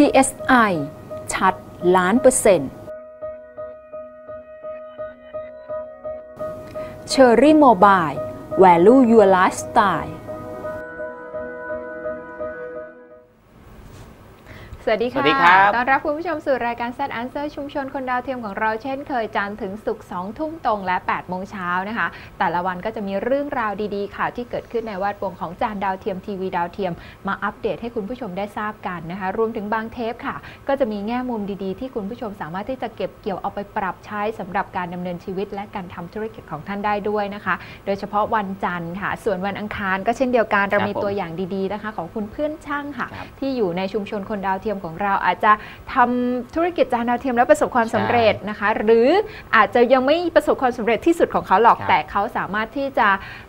PSI ชัดล้านเปอร์เซ็นต์ Cherry Mobile Value Your Lifestyle วัสดีค่ะ สวัสดีครับ ต้อนรับคุณผู้ชมสู่รายการ Set Answer ชุมชนคนดาวเทียมของเราเช่นเคยจันทร์ถึงศุกร์2ทุ่มตรงและ8โมงเช้านะคะ แต่ละวันก็จะมีเรื่องราวดีๆ ค่ะ ที่เกิดขึ้นในแวดวงของจานดาวเทียมทีวีดาวเทียม มาอัปเดตให้คุณผู้ชมได้ทราบกันนะคะ รวมถึงบางเทปค่ะ ก็จะมีแง่มุมดีๆ ที่คุณผู้ชมสามารถที่จะเก็บเกี่ยวเอาไปปรับใช้สำหรับการดำเนินชีวิต และการทำธุรกิจของท่านได้ด้วยนะคะ โดยเฉพาะวันจันทร์ค่ะ ส่วนวันอังคารก็เช่นเดียวกันเรามีครับผมตัวอย่างดีๆนะคะ ของคุณเพื่อนช่างค่ะครับที่อยู่ในชุมชนคนดาวเทียมของเราอาจจะทำธุรกิจจานดาวเทียมแล้วประสบความสำเร็จนะคะ หรืออาจจะยังไม่ประสบความสำเร็จที่สุดของเขาหรอกครับแต่เขาสามารถที่จะ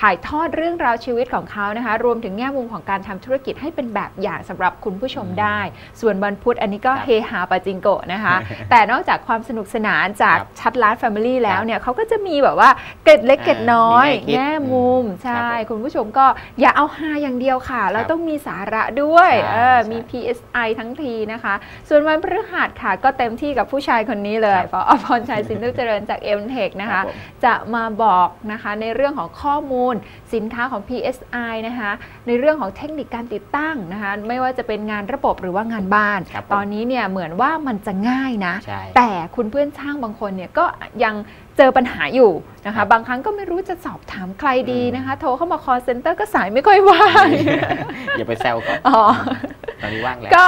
ถ่ายทอดเรื่องราวชีวิตของเขานะคะ รวมถึงแง่มุมของการทำธุรกิจให้เป็นแบบอย่างสำหรับคุณผู้ชมได้ ส่วนวันพุธอันนี้ก็ครับเฮฮาปาจิงโกะนะคะ แต่นอกจากความสนุกสนานจากครับชัดล้านแฟมิลี่แล้วครับเนี่ยเขาก็จะมีแบบว่าเกร็ดเล็กเกร็ดน้อยมีแง่คิดแง่มุมอืมใช่ครับผมคุณผู้ชมก็อย่าเอาฮาอย่างเดียวค่ะ เราครับต้องมีสาระด้วยใช่เออใช่มี PSI ทั้งทีนะคะ ส่วนวันพฤหัสค่ะก็เต็มที่กับผู้ชายคนนี้เลยครับปอพรชัยสินทุเจริญจาก m t e c h นะครัคะบผมจะมาบอกนะคะในเรื่องของข้อมูลสินค้าของ PSI นะคะในเรื่องของเทคนิคการติดตั้งนะคะไม่ว่าจะเป็นงานระบบหรือว่างานบ้านครับผมตอนนี้เนี่ยเหมือนว่ามันจะง่ายนะใช่แต่คุณเพื่อนช่างบางคนเนี่ยก็ยัง เจอปัญหาอยู่นะครัคะบบางครั้งก็ไม่รู้จะสอบถามใครดีอืมนะคะ โทรเข้ามา call center ก็สายไม่ค่อยว่างอย่าไปแซวเขาอ๋อตอนนี้ว่างแล้ว ก็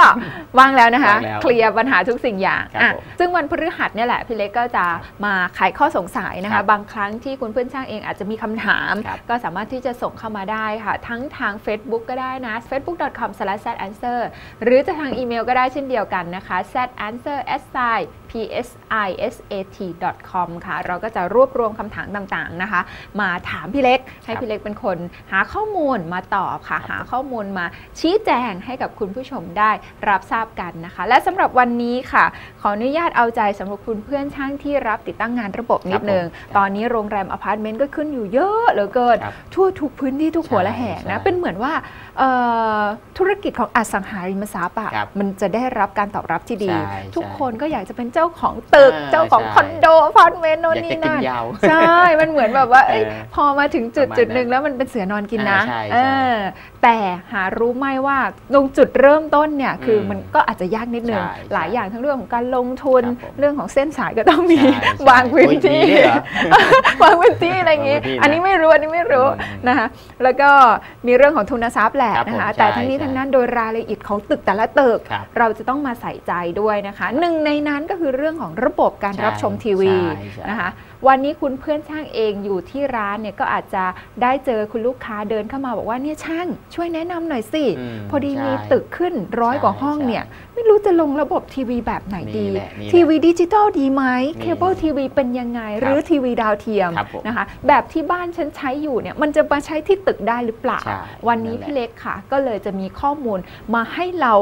ว่างแล้วนะคะว่างแล้วเคลียร์ปัญหาทุกสิ่งอย่างครับอะผมซึ่งวันพฤหัสเนี่ยแหละพี่เล็กก็จะมาไขข้อสงสัยนะครัคะบบางครั้งที่คุณเพื่อนช่างเองอาจจะมีคำถามครับก็สามารถที่จะส่งเข้ามาได้ค่ะ ทั้งทาง Facebook ก็ได้นะ facebook.com/answer หรือจะทางอีเมลก็ได้เช่นเดียวกันนะคะ sanswer psisat.com ค่ะ เราก็จะรวบรวมคำถามต่างๆนะคะ มาถามพี่เล็ก ให้ครับพี่เล็กเป็นคนหาข้อมูลมาตอบค่ะ หาข้อมูลมาชี้แจงให้กับคุณผู้ชมได้รับทราบกันนะคะ และสำหรับวันนี้ค่ะ ขออนุญาตเอาใจสำหรับคุณเพื่อนช่างที่รับติดตั้งงานระบบนิดนึงครับผมตอนนี้โรงแรมอพาร์ตเมนต์ก็ขึ้นอยู่เยอะเหลือเกินครับทั่วทุกพื้นที่ทุกหัวละแห่งนะใช่เป็นเหมือนว่าเอ่อธุรกิจของอสังหาริมทรัพย์อะครับมันจะได้รับการตอบรับที่ดีใช่ทุกใช่คนก็อยากจะเป็นเจ้าของตึกอ่าเจ้าของใช่คอนโดอพาร์ตเมนต์โน่นอยากนี่จะกินนั่นยาวใช่ มันเหมือนแบบว่าเอ้ยเออพอมาถึงจุดประมาณจุดหนึ่งนั้นแล้วมันเป็นเสือนอนกินนะ อ่าใช่ใช่เออแต่หารู้ไหมว่าตรงจุดเริ่มต้นเนี่ยคืออมมันก็อาจจะยากนิดนึงใช่ใช่หลายอย่างทั้งเรื่องของการลงทุนครับผมเรื่องของเส้นสายก็ต้องมีใช่ใช่วางพื้นที่โอ้ยมีด้วยเหรอวางพื้นที่อะไรอย่างงี้วางพื้นที่นะอันนี้ไม่รู้อันนี้ไม่รู้อืมนะคะแล้วก็มีเรื่องของทุนทรัพย์แหละครับนะคะผมแต่ใช่ทั้งนี้ใช่ทั้งนั้นโดยรายละเอียดของตึกแต่ละตึกครับเราจะต้องมาใส่ใจด้วยนะคะหนึ่งในนั้นก็คือเรื่องของระบบการใช่รับชมทีวีใช่ใช่นะคะ วันนี้คุณเพื่อนช่างเองอยู่ที่ร้านเนี่ยก็อาจจะได้เจอคุณลูกค้าเดินเข้ามาบอกว่าเนี่ยช่าง ช่วยแนะนำหน่อยสิมพอดีใช่มีตึกขึ้นร้อยกว่าห้องใช่เนี่ย ไม่รู้จะลงระบบทีวีแบบไหนดีนี่แหละนี่แหละทีวีดิจิตอลดีไหมนี่เคเบิลทีวีเป็นยังไงครับหรือทีวีดาวเทียมครับผมนะคะ แบบที่บ้านฉันใช้อยู่เนี่ยมันจะมาใช้ที่ตึกได้หรือเปล่าใช่วันนี้นั่นแหละพี่เล็กค่ะ ก็เลยจะมีข้อมูลมาให้เรา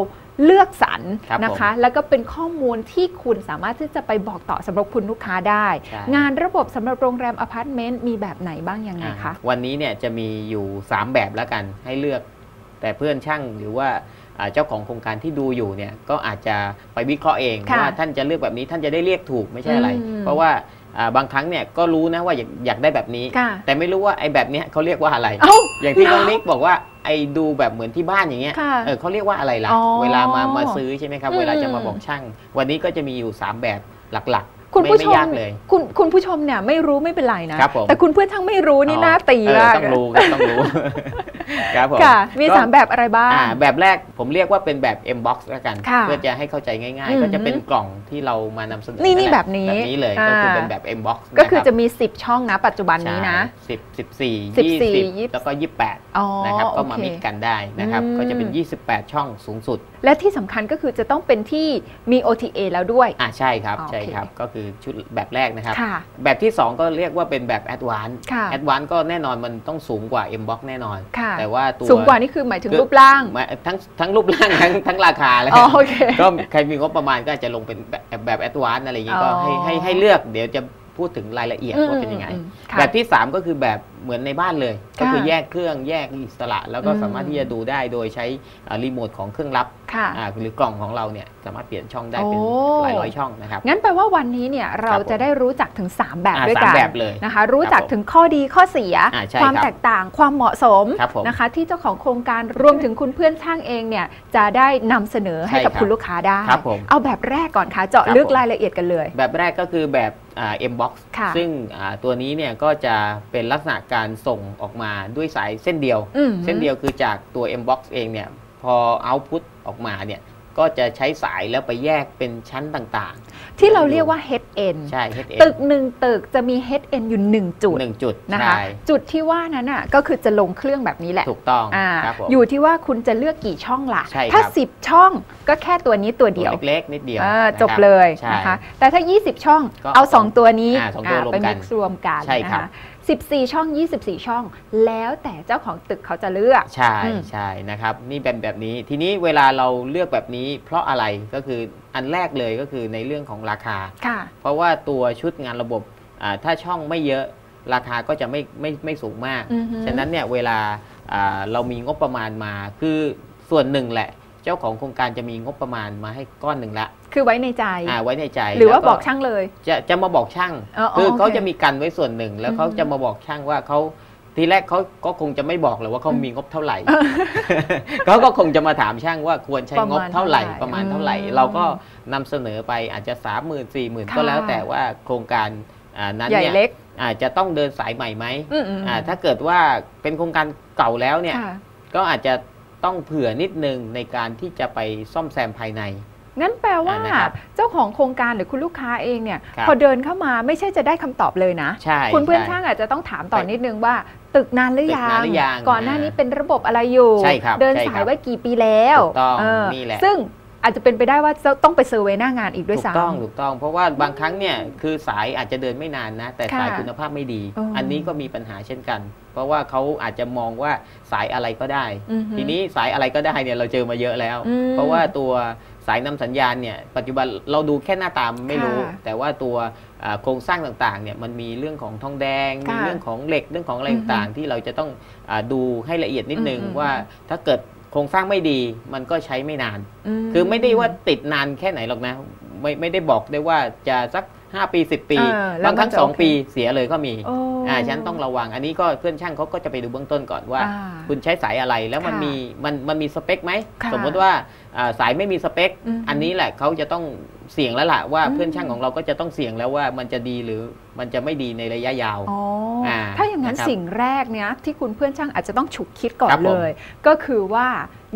เลือกสรรครับนะคะ แล้วก็เป็นข้อมูลที่คุณสามารถที่จะไปบอกต่อสำหรับคุณลูกค้าได้ใช่งานระบบสำหรับโรงแรมอพาร์ตเมนต์มีแบบไหนบ้างยังไงคะอ่าวันนี้เนี่ยจะมีอยู่ 3 แบบแล้วกันให้เลือก แต่เพื่อนช่างหรือว่าอ่าเจ้าของโครงการที่ดูอยู่เนี่ยก็อาจจะไปวิเคราะห์เองค่ะว่าท่านจะเลือกแบบนี้ท่านจะได้เรียกถูกไม่ใช่อะไรอืมเพราะว่าอ่า บางครั้งเนี่ยก็รู้นะว่าอยากอยากได้แบบนี้ค่ะแต่ไม่รู้ว่าไอ้แบบเนี้ยเขาเรียกว่าอะไรเอ้าอย่างที่เหรอน้องนิกบอกว่าไอ้ดูแบบเหมือนที่บ้านอย่างเงี้ยค่ะเออเขาเรียกว่าอะไรล่ะอ๋อเวลามามาซื้อใช่ไหมครับอืมเวลาจะมาบอกช่าง วันนี้ก็จะมีอยู่ 3 แบบหลัก คุณไม่ผู้ไม่ชมยากเลยคุณคุณผู้ชมเนี่ยไม่รู้ไม่เป็นไรนะครับผมแต่คุณเพื่อนทั้งไม่รู้นี่อ๋อน่าตีเออมากต้องรู้ครับต้องรู้ครับผมค่ะมีก็สามแบบอะไรบ้างอ่าแบบแรกผมเรียกว่าเป็นแบบ M box แล้วกันค่ะเพื่อจะให้เข้าใจง่ายอืมๆก็จะเป็นกล่องที่เรามานำเสนอนี่นี่แหละแบบนี้แบบนี้เลยอ่าก็คือเป็นแบบ M box ก็คือจะมี 10 ช่องนะปัจจุบันนี้นะสิบสิบสี่14ยี่สิบยี่สิบแล้วก็ยี่สิบแปดอ๋อนะครับก็โอมาเคมิกกันได้นะครับอืมก็จะเป็น 28 ช่องสูงสุด และที่สำคัญก็คือจะต้องเป็นที่มี OTA แล้วด้วย อ่าใช่ครับโอเคใช่ครับก็คือชุดแบบแรกนะครับค่ะแบบที่ 2 ก็เรียกว่าเป็นแบบ Advance ค่ะ Advance ก็แน่นอนมันต้องสูงกว่า M box แน่นอนค่ะแต่ว่าตัวสูงกว่านี่คือหมายถึงคือรูปร่างมาทั้งทั้งรูปร่างทั้งทั้งราคาเลยอ๋อโอเคก็ใครมีงบประมาณก็อาจจะลงเป็นแบบแบบแอดวานอะไรอย่างงี้ก็อ๋อให้ให้ให้เลือกเดี๋ยวจะ พูดถึงรายละเอียดอืมว่าเป็นยังไงอืมค่ะแบบที่ 3 ก็คือแบบเหมือนในบ้านเลย ก็คือค่ะแยกเครื่องแยกอิสระ แล้วก็อืมสามารถที่จะดูได้โดยใช้อ่ารีโมทของเครื่องรับค่ะอ่าหรือกล่องของเราเนี่ยสามารถเปลี่ยนช่องได้เป็นโอ้หลายร้อยช่องนะครับงั้นแปลว่าวันนี้เนี่ยเราครับผมจะได้รู้จักถึง 3 แบบอ่าด้วยสามกันแบบเลยนะคะ รู้จักครับผมถึงข้อดีข้อเสียอ่าใช่ความครับแตกต่างความเหมาะสมครับผมนะคะ ที่เจ้าของโครงการรวมถึงคุณเพื่อนช่างเองเนี่ยจะได้นำเสนอให้กับใช่ครับคุณลูกค้าได้ครับผมเอาแบบแรกก่อนค่ะ เจาะครับลึกผมรายละเอียดกันเลย แบบแรกก็คือแบบ อ่า M box ค่ะซึ่งอ่าตัวนี้เนี่ยก็จะเป็นลักษณะการส่งออกมาด้วยสายเส้นเดียวอืมเส้นเดียวคือจากตัว M box เองเนี่ยพอ output ออกมาเนี่ย ก็จะใช้สายแล้วไปแยกเป็นชั้นต่างที่เราเรียกว่า head end ๆใช่ HN ตึกหนึ่งตึกจะมี head end อยู่หนึ่งจุดหนึ่งจุดนะคะใช่จุดที่ว่านั้นอะก็คือจะลงเครื่องแบบนี้แหละ ถูกต้องอ่าครับผมอยู่ที่ว่าคุณจะเลือกกี่ช่องล่ะใช่ครับถ้า 10 ช่องก็แค่ตัวนี้ตัวตัเดียววเล็กๆนิดเดียวอ่านะครับจบเลยใช่นะคะ แต่ถ้า 20 ช่องก็เอา 2 ตัวนี้อ่าสองตัวรวมไปกันมิกซ์รวมกันใช่ครับนะคะ 14 ช่อง 24 ช่อง แล้วแต่เจ้าของตึกเขาจะเลือก ใช่อืมใช่นะครับ นี่เป็นแบบนี้ทีนี้เวลาเราเลือกแบบนี้ เพราะอะไรก็คืออันแรกเลยก็คือในเรื่องของราคาค่ะเพราะว่าตัวชุดงานระบบอ่าถ้าช่องไม่เยอะราคาก็จะไม่ไม่ไม่สูงมากอือฮึฉะนั้นเนี่ยเวลาอ่าเรามีงบประมาณมาคือส่วนหนึ่งแหละ เจ้าของโครงการจะมีงบประมาณมาให้ก้อนหนึ่งละ คือไว้ในใจอ่าไว้ในใจ หรือว่าแล้วบอกช่างเลย จะจะมาบอกช่างอ๋ออ๋อคือเขาโอเคจะมีกันไว้ส่วนหนึ่ง แล้วเขาอืมจะมาบอกช่างว่าเขาทีแรกเขาก็คงจะไม่บอกเลยว่าเขามีงบเท่าไหร่เขาก็คงจะมาถามช่างว่าควรใช้งบเท่าไหร่ประมาณเท่าไหร่ เราก็นำเสนอไปอาจจะ3 0 0 0 0 4 0 0 0 0ก็แล้วแต่ว่าโครงการอ่านั้นใหญ่เนี่ยเล็กอาจจะต้องเดินสายใหม่ไหมอืมอืมอ่าถ้าเกิดว่าเป็นโครงการเก่าแล้วเนี่ยค่ะก็อาจจะ ต้องเผื่อนิดนึงในการที่จะไปซ่อมแซมภายใน งั้นแปลว่าอ่านะครับเจ้าของโครงการหรือคุณลูกค้าเองเนี่ยครับพอเดินเข้ามาไม่ใช่จะได้คำตอบเลยนะใช่คุณเพื่อนใช่างอาจจะต้องถามต่อนิดนึงว่าตึกนานหรือยัตึกนานหรือยังก่อนหน้านี้เป็นระบบอะไรอยู่ใช่ครับเดินใช่สาครัยบไว้กี่ปีแล้วถูกต้องเออนี่แหละซึ่ง อาจจะเป็นไปได้ว่าจะต้องไปเซอร์เวยหน้างานอีกด้วยถูกซ้ำต้องถูกต้อง เพราะว่าบางครั้งเนี่ยคือสายอาจจะเดินไม่นานนะ แต่ค่ะสายคุณภาพไม่ดีอ๋ออัอันนี้ก็มีปัญหาเช่นกัน เพราะว่าเขาอาจจะมองว่าสายอะไรก็ได้อือฮึทีนี้สายอะไรก็ได้เนี่ยเราเจอมาเยอะแล้วอืมเพราะว่าตัวสายนำสัญญาณเนี่ยปัจจุบันเราดูแค่หน้าตามไม่รู้ค่ะแต่ว่าตัวอ่าโครงสร้างต่างๆเนี่ยมันมีเรื่องของทองแดงค่ะมีเรื่องของเหล็กเรื่องของอะไรอือฮึต่างๆ ที่เราจะต้องอาดูให้ละเอียดนิดนึงอืมว่าถ้าเกิด โครงสร้างไม่ดีมันก็ใช้ไม่นานมคือไม่ได้ว่าติดนานแค่ไหนหรอกนะ ไม่ไม่ได้บอกได้ว่าจะสัก 5 ปี 10 ปีเออแล้วบางครั้งมันจะโอเค2ปีเสียเลยก็มีโอ้อ่าฉันต้องระวัง อันนี้ก็เพื่อนช่างเขาก็จะไปดูเบื้องต้นก่อนว่าอ่าคุณใช้สายอะไรแล้วมันค่ะมีมันมันมีสเปคไหมค่ะสมมติว่าอ่าสายไม่มีสเปคอือฮึอันนี้แหละเขาจะต้องเสี่ยงแล้วล่ะว่าอืมเพื่อนช่างของเราก็จะต้องเสี่ยงแล้วว่ามันจะดีหรือมันจะไม่ดีในระยะยาวอ๋ออาถ้าอย่างนั้นนะครับสิ่งแรกเนี้ยที่คุณเพื่อนช่างอาจจะต้องฉุกคิดก่อนครับผมเลย ก็คือว่า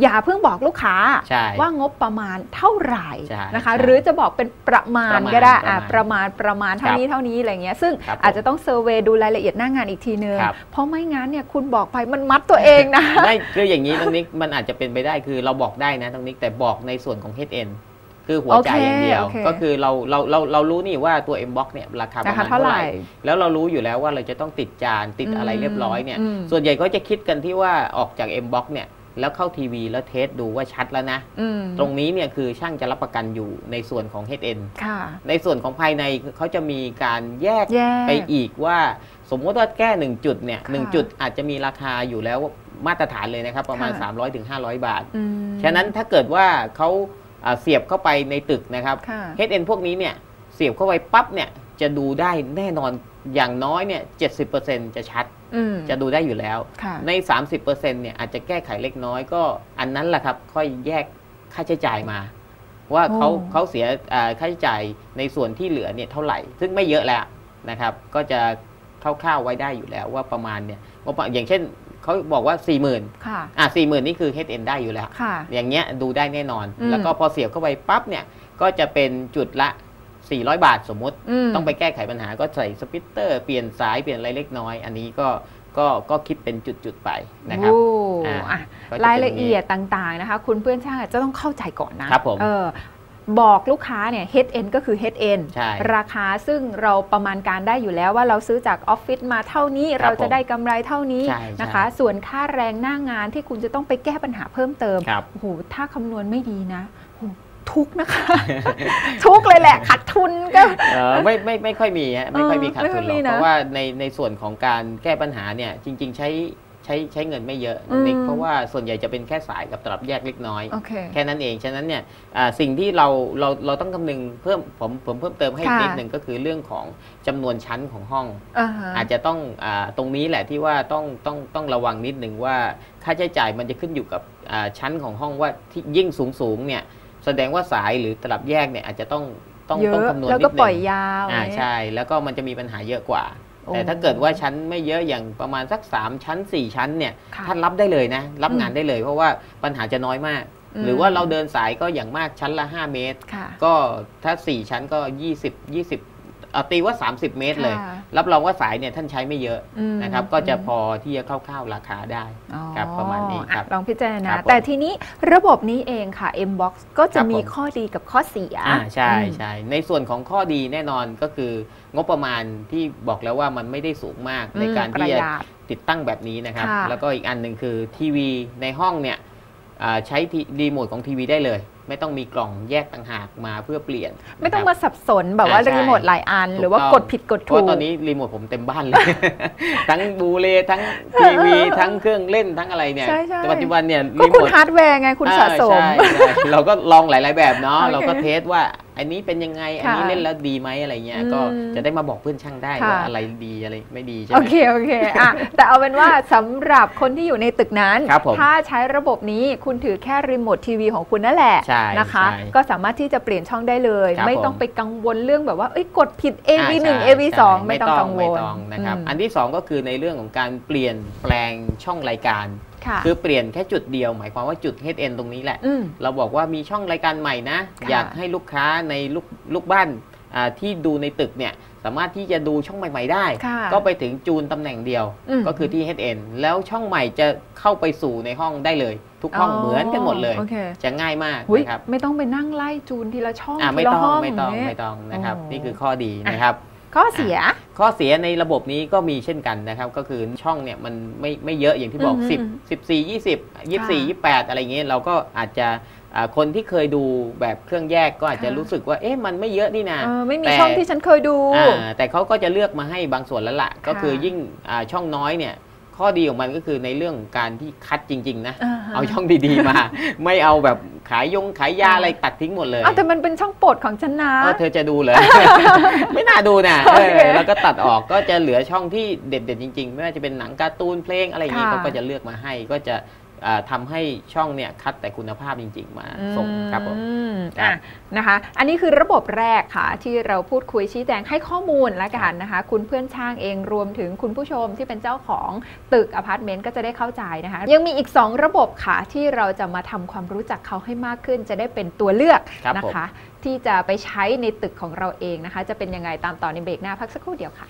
อย่าเพิ่งบอกลูกค้าใช่ว่างบประมาณเท่าไหร่ใช่นะคะใช่หรือจะบอกเป็นประมาณประมาณก็ได้ประมาณอะประมาณประมาณเท่าครับนี้เท่านี้อะไรเงี้ยซึ่งครับผมอาจจะต้องเซอร์เวยดูรายละเอียดหน้างานอีกทีนึงครับเพราะไม่งั้นเนี่ยคุณบอกไปมันมัดตัวเองนะไม่คืออย่างนี้ตรงนี้มันอาจจะเป็นไปได้คือเราบอกได้นะตรงนี้แต่บอกในส่วนของ HN คือหัวจ่ายอย่างเดียวโอเคโอเคก็คือเราเราเราเรารู้นี่ว่าตัว M box เนี่ยราคาประราคามาณเท่าเท่าไหไหร่ร่ แล้วเรารู้อยู่แล้วว่าเราจะต้องติดจานติดอะไรเรียบร้อยเนี่ยอืมส่วนใหญ่ก็จะคิดกันที่ว่าออกจาก M box เนี่ย แล้วเข้าทีวีแล้วเทสดูว่าชัดแล้วนะอืมตรงนี้เนี่ยคือช่างจะรับประกันอยู่ในส่วนของ HN ค่ะในส่วนของภายในเขาจะมีการแยกแยกไปอีกว่า สมมติว่าแก้หนึ่งจุดเนี่ยหนึ่งค่ะจุดอาจจะมีราคาอยู่แล้วมาตรฐานเลยนะครับ ประมาณค่ะ300-500ถึง500บาทอืมฉะนั้นถ้าเกิดว่าเขาอ่าเสียบเข้าไปในตึกนะครับค่ะ HN พวกนี้เนี่ยเสียบเข้าไปปั๊บเนี่ยจะดูได้แน่นอนอย่างน้อยเนี่ย 70%จะชัดอืม จะดูได้อยู่แล้วค่ะใน 30%เนี่ยอาจจะแก้ไขเล็กน้อยก็อันนั้นแหละครับ ค่อยแยกค่าใช้จ่ายมา ว่าเขาโอ้เขาเสียอ่าค่าใช้จ่ายในส่วนที่เหลือเนี่ยเท่าไหร่ ซึ่งไม่เยอะแล้วนะครับ ก็จะคร่าวๆไว้ได้อยู่แล้วว่าประมาณเนี่ยว่าประอย่างเช่นเขาบอกว่า 4 0,000ค่ะอะ40,000นี่คือ HN ได้อยู่แล้วค่ะอย่างเงี้ยดูได้แน่นอนอืมแล้วก็พอเสียบเข้าไปปั๊บเนี่ยก็จะเป็นจุดละ 400 บาทสมมุติมต้องไปแก้ไขปัญหาก็ใส่สปิตเตอร์เปลี่ยนสายเปลี่ยนอะไรเล็กน้อย อันนี้ก็ก็ก็คิดเป็นจุดๆไปนะครับโอ้อ่าอะก็จป็นรายละเอียดต่างๆนะคะ คุณเพื่อนช่างอาจจะต้องเข้าใจก่อนนะครับผมเออบอกลูกค้าเนี่ย head end ก็คือ head end ใช่ราคาซึ่งเราประมาณการได้อยู่แล้วว่าเราซื้อจากออฟฟิศมาเท่านี้ครับเราจะได้กำไรเท่านี้ใช่นะคะใช่ส่วนค่าแรงหน้างานที่คุณจะต้องไปแก้ปัญหาเพิ่มเติมครับโอ้โหถ้าคำนวณไม่ดีนะโอ้โห ทุกข์นะคะ ทุกข์เลยแหละขาดทุนก็เอ่อไม่ไม่ไม่ค่อยมีฮะไม่ค่อยมีขาดทุนหรไม่ค่อยมีอกนะเพราะว่าในในส่วนของการแก้ปัญหาเนี่ยจริง ๆ ใช้ใช้ใช้เงินไม่เยอะอืมนิกเพราะว่าส่วนใหญ่จะเป็นแค่สายกับตลับแยกเล็กน้อยโอเคแค่นั้นเอง ฉะนั้นเนี่ยอ่าสิ่งที่เราเราเราต้องคำนึงเพิ่มผมผมเพิ่มเติมให้ค่ะนิดหนึ่งก็คือเรื่องของจำนวนชั้นของห้องอ่าฮะอาจจะต้องอาตรงนี้แหละที่ว่าต้องต้องต้องระวังนิดหนึ่งว่าค่าใช้จ่ายมันจะขึ้นอยู่กับอ่าชั้นของห้องว่าที่ยิ่งสูงสูงๆเนี่ย แสดงว่าสายหรือตลับแยกเนี่ยอาจจะต้องต้องเยต้องอะคำนวณแล้วนิดก็หปล่อยนึ่งยาวอ่าเนี่ยใช่ แล้วก็มันจะมีปัญหาเยอะกว่าโอ้แต่ถ้าเกิดว่าชั้นไม่เยอะอย่างประมาณสัก 3 ชั้น 4 ชั้นเนี่ยค่ะท่านรับได้เลยนะ รับอืมงานได้เลย เพราะว่าปัญหาจะน้อยมากอืมหรือว่าเราเดินสายก็อย่างมากชั้นละ 5 เมตรค่ะก็ถ้า 4 ชั้นก็ 20 20เอา ตีว่า 30 เมตรเลยค่ะรับรองว่าสายเนี่ยท่านใช้ไม่เยอะอืมนะครับ ก็จะพอที่จะคร่าวๆราคาได้อ๋อครับประมาณนี้ครับอะลองพิจารณาครับผมแต่ทีนี้ระบบนี้เองค่ะ Mbox ก็จะครับมีผมข้อดีกับข้อเสียอ่าใช่อืมใช่ในส่วนของข้อดีแน่นอนก็คืองบประมาณที่บอกแล้วว่ามันไม่ได้สูงมากในการปที่ระจะหยัดติดตั้งแบบนี้นะครับค่ะแล้วก็อีกอันหนึ่งคือทีวีในห้องเนี่ยอ่า ใช้ทีรีโมทของทีวีได้เลย ไม่ต้องมีกล่องแยกต่างหากมาเพื่อเปลี่ยน ไม่ต้องนะคมารับสับสนแบบว่าอ่าใช่รีโมทหลายอันถูกหรือว่าต้องกดผิดกดเพถูราะกตอนนี้รีโมทผมเต็มบ้านเลย ทั้งบูเลทั้งทีวีทั้งเครื่องเล่นทั้งอะไรเนี่ยใช่ใช่แต่ปัจจุบันเนี่ยก็รีคุณโมทฮาร์ดแวร์ไงคุณสะสมอ่าใช่ใช่เราก็ลองหลาย ๆ แบบเนาะโอเคเราก็เทสว่า อันนี้เป็นยังไง อันนี้ค่ะเล่นแล้วดีไหมอะไรเงี้ยอืมก็จะได้มาบอกเพื่อนช่างได้ค่ะว่าอะไรดีอะไรไม่ดีใช่โอไหมเคโอเคอะแต่เอาเป็นว่าสำหรับคนที่อยู่ในตึกนั้นครับผมถ้าใช้ระบบนี้คุณถือแค่รีโมททีวีของคุณนั่นแหละใช่นะคะใช่ก็สามารถที่จะเปลี่ยนช่องได้เลยครับไม่ต้องผมไปกังวลเรื่องแบบว่าเอ้ยกดผิด AV อ่า1ใช่ AV 2ใช่ไม่ต้องกังวไม่ลต้องนะครับอืมอันที่ 2 ก็คือในเรื่องของการเปลี่ยนแปลงช่องรายการ ค่ะคือเปลี่ยนแค่จุดเดียว หมายความว่าจุด head end ตรงนี้แหละอืมเราบอกว่ามีช่องรายการใหม่นะค่ะอยากให้ลูกค้าในลูกลูกบ้านอ่าที่ดูในตึกเนี่ยสามารถที่จะดูช่องใหม่ ๆ ได้ค่ะก็ไปถึงจูนตำแหน่งเดียวอืมก็คือที่ head end แล้วช่องใหม่จะเข้าไปสู่ในห้องได้เลย ทุกห้องเหมือนกันหมดเลยโอเคจะง่ายมากอุ๊ยนะครับไม่ต้องไปนั่งไล่จูนทีละช่องอ่าทีไม่ละต้องห้องไม่ต้องเนี่ยไม่ต้องนะครับโอ้นี่คือข้อดีนะครับ ข้อเสีย ข้อเสียในระบบนี้ก็มีเช่นกันนะครับ ก็คือช่องเนี่ยมันไม่ไม่เยอะอย่างที่บอกอืม10 14 20 24 28 อะไรเงี้ยเราก็อาจจะอ่าคนที่เคยดูแบบเครื่องแยกก็อาจจะค่ะรู้สึกว่าเอ๊ะมันไม่เยอะนี่นะเออไม่มีแต่ช่องที่ฉันเคยดูอ่าแต่เขาก็จะเลือกมาให้บางส่วนแล้วล่ะ ก็คือยิ่งอ่าช่องน้อยเนี่ย ข้อดีของมันก็คือในเรื่องของการที่คัดจริง ๆนะอ่าฮะเอาช่องดีๆมา ไม่เอาแบบขายยงขายยาอ่าอะไรตัดทิ้งหมดเลยเอาแต่มันเป็นช่องโปรดของฉันนะเออเธอจะดูเหรอไม่น่าดูนะโอเอเคอแล้วก็ตัดออกก็จะเหลือช่องที่เด็ดๆจริงๆ ไม่ว่าจะเป็นหนังการ์ตูนเพลงอะไรอย่างนี้ค่ะเขาก็จะเลือกมาให้ก็จะอ่า ทำาให้ช่องเนี่ยคัดแต่คุณภาพจริง ๆ มาส่งครับผมอืมครับอะนะคะ อันนี้คือระบบแรกค่ะที่เราพูดคุยชี้แจงให้ข้อมูลแล้วกันนะคะ คุณเพื่อนช่างเองรวมถึงคุณผู้ชมที่เป็นเจ้าของตึกอพาร์ตเมนต์ก็จะได้เข้าใจนะคะ ยังมีอีก 2 ระบบค่ะที่เราจะมาทำความรู้จักเขาให้มากขึ้น จะได้เป็นตัวเลือกครับนะคะ ที่จะไปใช้ในตึกของเราเองนะคะ จะเป็นยังไงตามต่อในเบรกหน้าพักสักครู่เดียวค่ะ